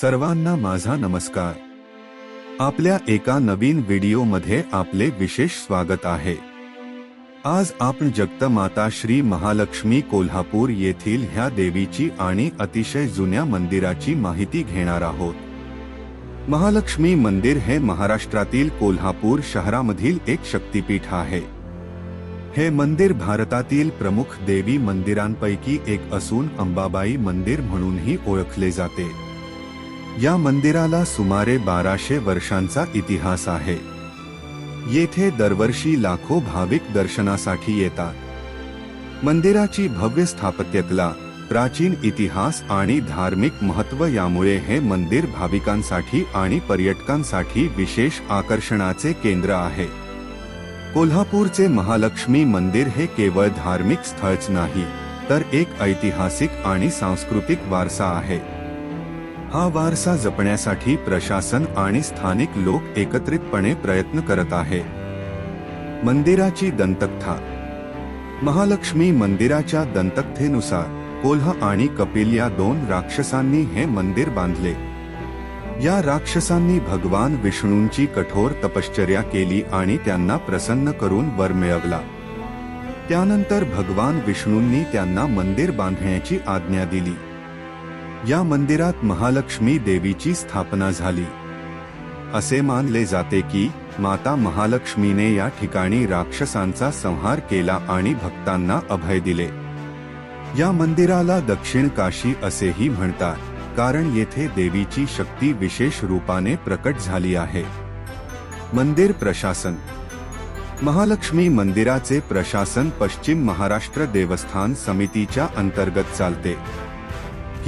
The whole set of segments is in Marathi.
सर्वांना माझा नमस्कार. आपल्या एका नवीन व्हिडिओमध्ये आपले विशेष स्वागत आहे. आज आपण जगतमाता श्री महालक्ष्मी कोल्हापूर येथील ह्या देवीची आणि अतिशय जुन्या मंदिराची माहिती घेणार आहोत. महालक्ष्मी मंदिर हे महाराष्ट्रातील कोल्हापूर शहरामधील एक शक्तिपीठ आहे. हे मंदिर भारतातील प्रमुख देवी मंदिरांपैकी एक असून अंबाबाई मंदिर म्हणूनही ओळखले जाते. या मंदिराला सुमारे बाराशे वर्षांचा इतिहास आहे. येथे दरवर्षी लाखो भाविक दर्शनासाठी येतात. मंदिराची भव्य स्थापत्यकला प्राचीन इतिहास आणि धार्मिक महत्त्व यामुळे हे मंदिर भाविकांसाठी आणि पर्यटकांसाठी विशेष आकर्षणाचे केंद्र आहे. कोल्हापूरचे महालक्ष्मी मंदिर हे केवळ धार्मिक स्थळच नाही तर एक ऐतिहासिक आणि सांस्कृतिक वारसा आहे. हा वारसा जपण्यासाठी प्रशासन आणि स्थानिक लोक एकत्रितपणे प्रयत्न करत आहे. मंदिराची दंतकथा. महालक्ष्मी मंदिराच्या दंतकथेनुसार कोल्हा आणि कपिल या दोन राक्षसांनी हे मंदिर बांधले. या राक्षसांनी भगवान विष्णूंची कठोर तपश्चर्या केली आणि त्यांना प्रसन्न करून वर मिळवला. त्यानंतर भगवान विष्णूंनी त्यांना मंदिर बांधण्याची आज्ञा दिली. या मंदिरात महालक्ष्मी देवीची स्थापना झाली. असे मानले जाते की माता महालक्ष्मीने या ठिकाणी राक्षसांचा संहार केला आणि भक्तांना अभय दिले. या मंदिराला दक्षिण काशी असेही म्हणतात कारण येथे देवीची शक्ती विशेष रूपाने प्रकट झाली आहे. मंदिर प्रशासन. महालक्ष्मी मंदिराचे प्रशासन पश्चिम महाराष्ट्र देवस्थान समितीच्या अंतर्गत चालते.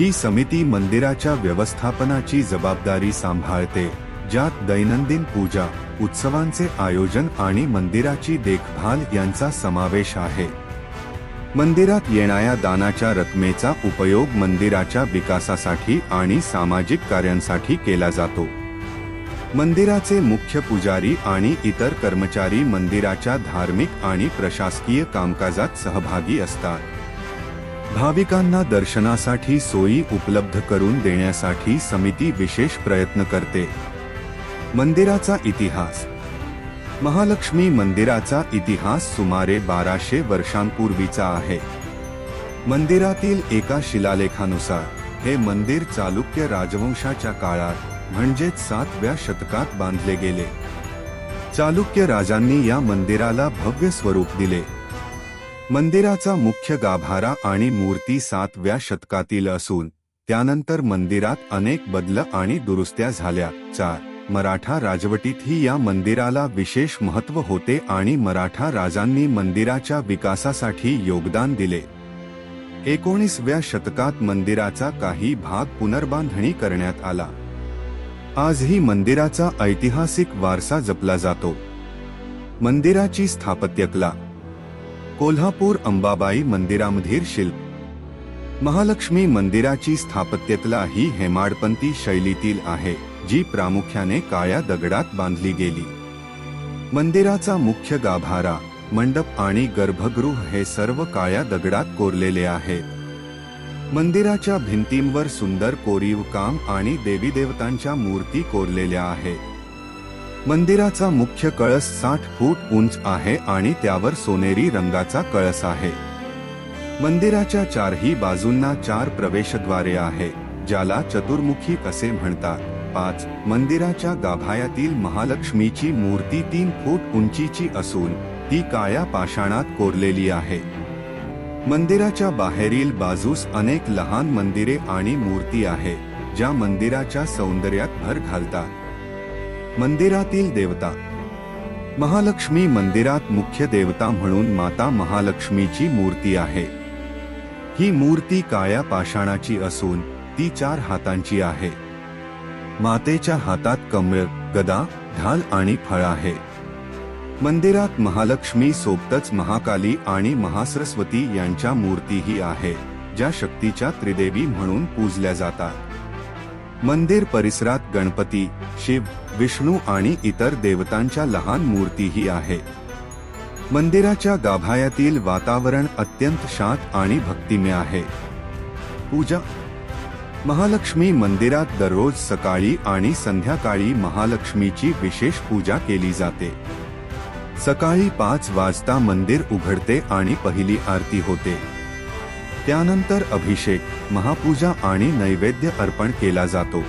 ही समिती मंदिराच्या व्यवस्थापनाची जबाबदारी सांभाळते ज्यात दैनंदिन पूजा उत्सवांचे आयोजन आणि मंदिराची देखभाल यांचा समावेश आहे. मंदिरात येणाऱ्या दानाच्या रकमेचा उपयोग मंदिराच्या विकासासाठी आणि सामाजिक कार्यांसाठी केला जातो. मंदिराचे मुख्य पुजारी आणि इतर कर्मचारी मंदिराच्या धार्मिक आणि प्रशासकीय कामकाजात सहभागी असतात. भाविकांना दर्शनासाठी सोयी उपलब्ध करून देण्यासाठी समिती विशेष प्रयत्न करते. मंदिराचा इतिहास. महालक्ष्मी मंदिराचा इतिहास सुमारे बाराशे वर्षांपूर्वीचा आहे. मंदिरातील एका शिलालेखानुसार हे मंदिर चालुक्य राजवंशाच्या काळात म्हणजेच सातव्या शतकात बांधले गेले. चालुक्य राजांनी या मंदिराला भव्य स्वरूप दिले. मंदिराचा मुख्य गाभारा आणि मूर्ती सातव्या शतकातील असून त्यानंतर मंदिरात अनेक बदल आणि दुरुस्त्या झाल्या. चार. मराठा राजवटीतही या मंदिराला विशेष महत्त्व होते आणि मराठा राजांनी मंदिराच्या विकासासाठी योगदान दिले. एकोणीसव्या शतकात मंदिराचा काही भाग पुनर्बांधणी करण्यात आला. आजही मंदिराचा ऐतिहासिक वारसा जपला जातो. मंदिराची स्थापत्यकला कोल्हापूर अंबाबाई मंदिरामधील शिल्प. महालक्ष्मी मंदिराची स्थापत्यकला ही हेमाडपंथी शैलीतील आहे जी प्रामुख्याने काळ्या दगडात बांधली गेली. मंदिराचा मुख्य गाभारा मंडप आणि गर्भगृह हे सर्व काळ्या दगडात कोरलेले आहेत. मंदिराच्या भिंतींवर सुंदर कोरीव काम आणि देवी देवतांच्या मूर्ती कोरलेल्या आहेत. मंदिराचा मुख्य कळस साठ फूट उंच आहे आणि त्यावर सोनेरी रंगाचा कळस आहे. मंदिराच्या चारही बाजूंना चार प्रवेशद्वारे आहे ज्याला चतुर्मुखी असे म्हणतात. पाच मंदिराच्या गाभायातील महालक्ष्मीची मूर्ती तीन फूट उंचीची असून ती काळ्या पाषाणात कोरलेली आहे. मंदिराच्या बाहेरील बाजूस अनेक लहान मंदिरे आणि मूर्ती आहे ज्या मंदिराच्या सौंदर्यात भर घालतात. मंदिरातील देवता. महालक्ष्मी मंदिरात मुख्य देवता म्हणून माता महालक्ष्मीची मूर्ती आहे. ही मूर्ती काळ्या पाषाणाची असून ती चार हातांची आहे. मातेच्या हातात कमळ गदा ढाल आणि फळ आहे. मंदिरात महालक्ष्मी सोबतच महाकाली आणि महासरस्वती यांच्या मूर्तीही आहे ज्या शक्तीच्या त्रिदेवी म्हणून पूजल्या जातात. मंदिर परिसरात गणपती शिव विष्णू आणि इतर देवतांच्या लहान मूर्तीही आहे. मंदिराच्या गाभायातील वातावरण अत्यंत शांत आणि भक्तिमय आहे. पूजा. महालक्ष्मी मंदिरात दररोज सकाळी आणि संध्याकाळी महालक्ष्मीची विशेष पूजा केली जाते. सकाळी पाच वाजता मंदिर उघडते आणि पहिली आरती होते. त्यानंतर अभिषेक महापूजा आणि नैवेद्य अर्पण केला जातो.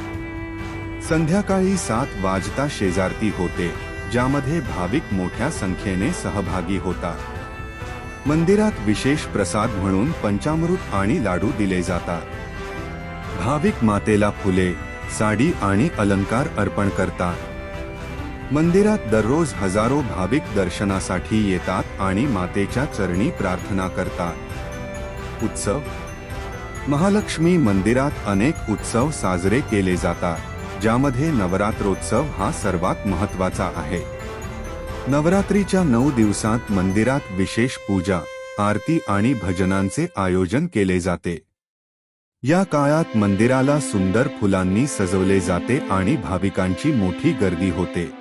संध्याकाळी सात वाजता शेजारती होते ज्यामध्ये भाविक मोठ्या संख्येने सहभागी होतात. मंदिरात विशेष प्रसाद म्हणून पंचामृत आणि लाडू दिले जातात. भाविक मातेला फुले साडी आणि अलंकार अर्पण करतात. मंदिरात दररोज हजारो भाविक दर्शनासाठी येतात आणि मातेच्या चरणी प्रार्थना करतात. उत्सव. महालक्ष्मी मंदिरात अनेक उत्सव साजरे केले जातात. ज्यामध्ये नवरात्रोत्सव हा सर्वात महत्त्वाचा आहे. नवरात्रीच्या नऊ दिवसात मंदिरात विशेष पूजा आरती आणि भजनांचे आयोजन केले जाते. या काळात मंदिराला सुंदर फुलांनी सजवले जाते आणि भाविकांची मोठी गर्दी होते.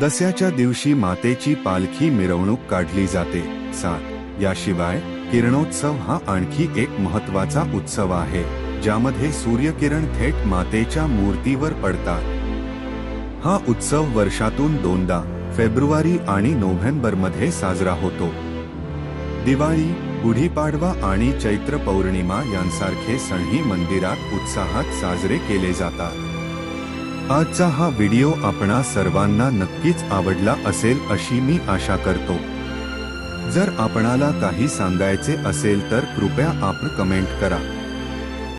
दसऱ्याच्या दिवशी मातेची पालखी मिरवणूक काढली जाते. सात याशिवाय किरणोत्सव हा आणखी एक महत्त्वाचा उत्सव आहे. ज्यामध्ये सूर्यकिरण थेट मातेच्या मूर्तीवर पडतात. हा उत्सव वर्षातून दोनदा फेब्रुवारी आणि नोव्हेंबरमध्ये साजरा होतो. दिवाळी गुढीपाडवा आणि चैत्र पौर्णिमा यांसारखे सणही मंदिरात उत्साहात साजरे केले जातात. आजचा हा व्हिडिओ आपणा सर्वांना नक्कीच आवडला असेल अशी मी आशा करतो. जर आपणाला काही सांगायचे असेल तर कृपया आपण कमेंट करा.